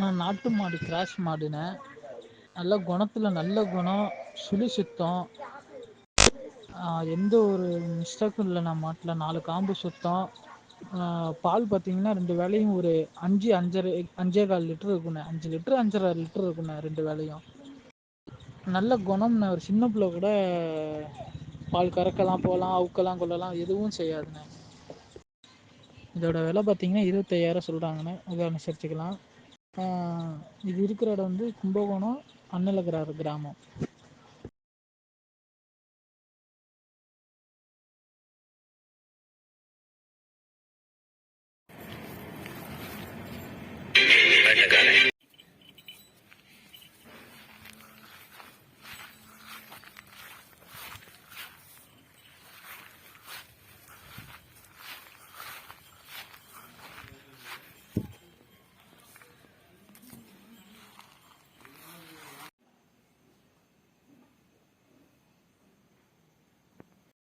நான் நாட்டு மாடு கிராஸ் மாடுன நல்ல குணத்துல நல்ல குணம் சுழி சுத்தம். எந்த ஒரு மிஸ்டேக்கும் இல்லை நான் மாட்டில். நாலு காம்பு சுத்தம். பால் பார்த்தீங்கன்னா ரெண்டு வேலையும் ஒரு அஞ்சு அஞ்சரை அஞ்சே கால் லிட்டரு இருக்குண்ணே. அஞ்சு லிட்டர் அஞ்சரை லிட்டர் இருக்குண்ணே ரெண்டு வேலையும் நல்ல குணம்ண்ணே. ஒரு சின்ன பிள்ளை கூட பால் கறக்கலாம் போகலாம் அவுக்கலாம் கொள்ளலாம் எதுவும் செய்யாதுண்ணே. இதோட விலை பார்த்தீங்கன்னா இருபத்தையாயிரம் சொல்கிறாங்கண்ணே இதை அனுசரிச்சுக்கலாம். இது இருக்கிற இடம் வந்து கும்பகோணம் அன்னலகிராறு கிராமம்.